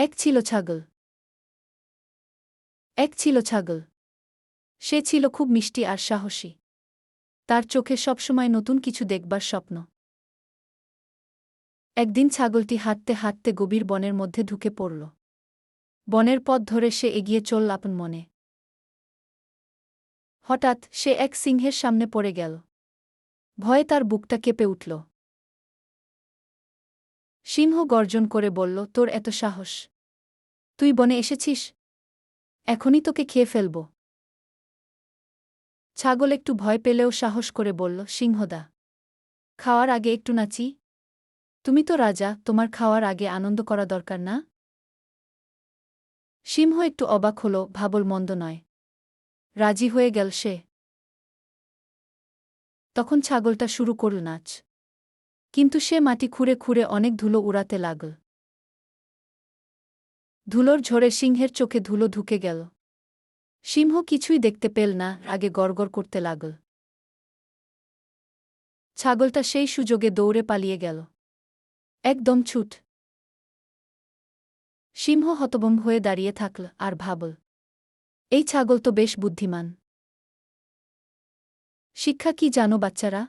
এক ছিল ছাগল। এক ছিল ছাগল। সে ছিল খুব মিষ্টি আর সাহসী। তার চোখে সবসময় নতুন কিছু দেখবার স্বপ্ন। একদিন ছাগলটি হাঁটতে হাঁটতে গভীর বনের মধ্যে ঢুকে পড়ল। বনের পথ ধরে সে এগিয়ে চলল আপন মনে। হঠাৎ সে এক সিংহের সামনে পড়ে গেল। ভয়ে তার বুকটা কেঁপে উঠল। সিংহ গর্জন করে বলল, তোর এত সাহস। তুই বনে এসেছিস? এখনই তোকে খেয়ে ফেলব। ছাগল একটু ভয় পেলেও সাহস করে বলল, সিংহদা, খাওয়ার আগে একটু নাচি। তুমি তো রাজা, তোমার খাওয়ার আগে আনন্দ করা দরকার না? সিংহ একটু অবাক হল, ভাবল, মন্দ নয়। রাজি হয়ে গেল সে। তখন ছাগলটা শুরু করল নাচ। কিন্তু সে মাটি খুঁড়ে খুঁড়ে অনেক ধুলো উড়াতে লাগল। ধুলোর ঝরে সিংহের চোখে ধুলো ঢুকে গেল। সিংহ কিছুই দেখতে পেল না, আগে গড়গড় করতে লাগল। ছাগলটা সেই সুযোগে দৌড়ে পালিয়ে গেল। একদম ছুট। সিংহ হতবম্ব হয়ে দাঁড়িয়ে থাকল আর ভাবল, এই ছাগল তো বেশ বুদ্ধিমান। শিক্ষা কি জানো বাচ্চারা?